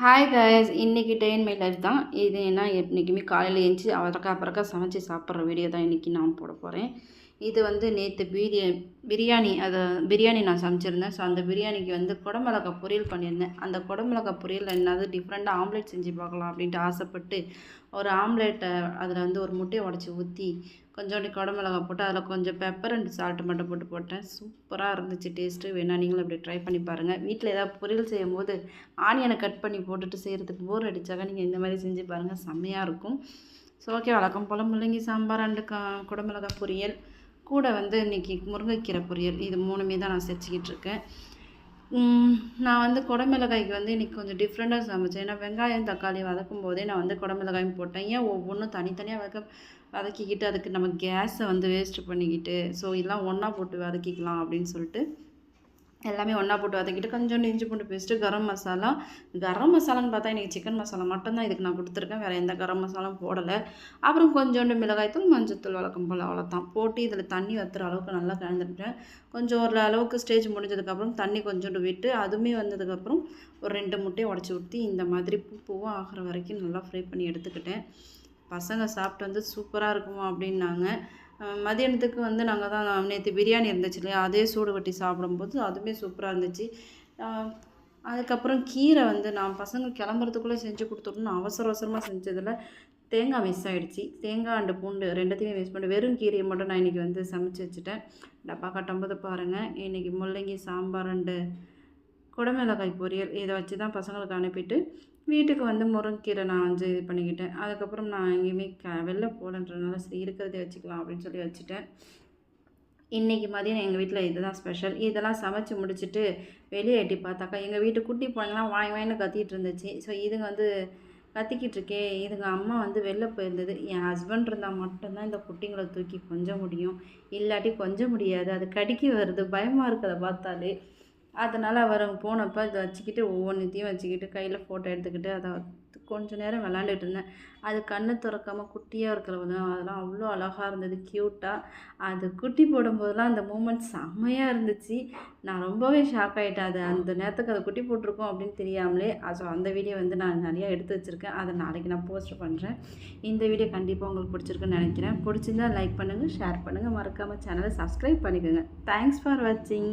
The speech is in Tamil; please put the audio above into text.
ஹாய் கைஸ் இன்றைக்கி டே மை லைஃப் தான். இது என்ன என்றைக்குமே காலையில் எழுந்துச்சி அவரக்கா அப்புறக்கா சமைச்சு சாப்பிட்ற வீடியோ தான் இன்றைக்கி நான் போட போகிறேன் இது வந்து நேற்று பீரிய பிரியாணி அதை பிரியாணி நான் சமைச்சிருந்தேன். ஸோ அந்த பிரியாணிக்கு வந்து குடமிளகா பொரியல் பண்ணியிருந்தேன். அந்த குடமிளகா பொரியல் என்னது டிஃப்ரெண்ட்டாக ஆம்லேட் செஞ்சு பார்க்கலாம் அப்படின்ட்டு ஆசைப்பட்டு ஒரு ஆம்லேட்டை அதில் வந்து ஒரு முட்டையை உடச்சி ஊற்றி கொஞ்சோண்டு குடமிளகா போட்டு அதில் கொஞ்சம் பெப்பர் அண்ட் சால்ட்டு மட்டும் போட்டு போட்டேன். சூப்பராக இருந்துச்சு டேஸ்ட்டு வேணா நீங்களும் அப்படி ட்ரை பண்ணி பாருங்கள் வீட்டில் ஏதாவது பொரியல் செய்யும் போது ஆனியனை கட் பண்ணி போட்டுட்டு செய்கிறதுக்கு போர் அடித்தாக்க நீங்கள் இந்த மாதிரி செஞ்சு பாருங்கள் செம்மையாக இருக்கும். ஸோ ஓகே வழக்கம் போல் முள்ளங்கி சாம்பார் அண்டு க குடமிளகா பொரியல். கூட வந்து இன்றைக்கி முருங்கைக்கீரை பொரியல் இது மூணுமே தான் நான் செஞ்சுக்கிட்டு இருக்கேன் நான் வந்து குடமிளகாய்க்கு வந்து இன்றைக்கி கொஞ்சம் டிஃப்ரெண்ட்டாக சமைச்சேன். ஏன்னா வெங்காயம் தக்காளி வதக்கும் போதே நான் வந்து குடமிளகாயும் போட்டேன். ஏன் ஒவ்வொன்றும் தனித்தனியாக வதக்க வதக்கிக்கிட்டு அதுக்கு நம்ம கேஸை வந்து வேஸ்ட்டு பண்ணிக்கிட்டு ஸோ இதெல்லாம் ஒன்றா போட்டு வதக்கிக்கலாம் அப்படின்னு சொல்லிட்டு எல்லாமே ஒன்றா போட்டு வதக்கிட்டு கொஞ்சோண்டு இஞ்சி பூண்டு பேஸ்ட்டு கரம் மசாலா. கரம் மசாலான்னு பார்த்தா இன்றைக்கி சிக்கன் மசாலா மட்டும்தான் இதுக்கு நான் கொடுத்துருக்கேன். வேறு எந்த கரம் மசாலாவும் போடலை. அப்புறம் கொஞ்சோண்டு மிளகாய்த்தூள் மஞ்சத்தூள் வளர்க்கும் போல் அவ்வளோதான் போட்டு இதில் தண்ணி வத்துற அளவுக்கு நல்லா கலந்துட்டேன் கொஞ்சம் ஒரு அளவுக்கு ஸ்டேஜ் முடிஞ்சதுக்கப்புறம் தண்ணி கொஞ்சோண்டு விட்டு அதுவுமே வந்ததுக்கப்புறம் ஒரு ரெண்டு முட்டையை உடச்சி ஊற்றி இந்த மாதிரி பூ பூவாக ஆகிற வரைக்கும் நல்லா ஃப்ரை பண்ணி எடுத்துக்கிட்டேன். பசங்க சாப்பிட்டு வந்து சூப்பராக இருக்குமா அப்படின்னாங்க. மதியானத்துக்கு வந்து நாங்கள் தான் நேற்று பிரியாணி இருந்துச்சு இல்லையா? அதே சூடு வட்டி சாப்பிடும்போது அதுவுமே சூப்பராக இருந்துச்சு. அதுக்கப்புறம் கீரை வந்து நான் பசங்க கிளம்புறதுக்குள்ளே செஞ்சு கொடுத்துடணும் அவசர அவசரமாக செஞ்சதில் தேங்காய் மிஸ் ஆகிடுச்சி தேங்காய் அண்டு பூண்டு ரெண்டுத்தையுமே மிஸ் பண்ணி வெறும் கீரையை மட்டும் நான் இன்றைக்கி வந்து சமைச்சு வச்சுட்டேன். டப்பா கட்டும்போது பாருங்கள் இன்றைக்கி முள்ளங்கி சாம்பார் அண்டு குடமிளகாய் பொரியல் இதை வச்சு தான் பசங்களுக்கு அனுப்பிட்டு வீட்டுக்கு வந்து முருங்கீரை நான் வந்து இது பண்ணிக்கிட்டேன். அதுக்கப்புறம் நான் எங்கேயுமே க வெளில போகலன்றதுனால சரி இருக்கிறதே வச்சுக்கலாம் அப்படின்னு சொல்லி வச்சுட்டேன். இன்றைக்கி மதியம் எங்கள் வீட்டில் இதுதான் ஸ்பெஷல் இதெல்லாம் சமைச்சு முடிச்சுட்டு வெளியே எட்டி பார்த்தாக்கா எங்கள் வீட்டு குட்டி போனலாம் வாங்கி வாங்கினு கத்திட்டு இருந்துச்சு. ஸோ இதுங்க வந்து கத்திக்கிட்டு இருக்கே. இதுங்க அம்மா வந்து வெளில போயிருந்தது. என் ஹஸ்பண்ட் இருந்தால் மட்டும்தான் இந்த குட்டிங்களை தூக்கி கொஞ்சம் முடியும். இல்லாட்டி கொஞ்சம் முடியாது. அது கடிக்கி வருது. பயமாக இருக்கிறத பார்த்தாலே. அதனால் அவர் போனப்போ இதை வச்சுக்கிட்டு ஒவ்வொன்றுத்தையும் வச்சுக்கிட்டு கையில் ஃபோட்டோ எடுத்துக்கிட்டு அதை கொஞ்சம் நேரம் விளாண்டுட்டு இருந்தேன். அது கண்ணு திறக்காமல் குட்டியாக இருக்கிறவங்க அதெல்லாம் அவ்வளோ அழகாக இருந்தது க்யூட்டாக அது குட்டி போடும்போதெல்லாம் அந்த மூமெண்ட் செம்மையாக இருந்துச்சு. நான் ரொம்பவே ஷாக் ஆகிட்டேன் அது அந்த நேரத்துக்கு அதை குட்டி போட்டிருக்கோம் அப்படின்னு தெரியாமலே ஸோ அந்த வீடியோ வந்து நான் நிறையா எடுத்து வச்சுருக்கேன். அதை நாளைக்கு நான் போஸ்ட் பண்ணுறேன் இந்த வீடியோ கண்டிப்பாக உங்களுக்கு பிடிச்சிருக்குன்னு நினைக்கிறேன். பிடிச்சிருந்தா லைக் பண்ணுங்கள் ஷேர் பண்ணுங்கள் மறக்காமல் சேனலை சப்ஸ்கிரைப் பண்ணிக்கோங்க. தேங்க்ஸ் ஃபார் வாட்சிங்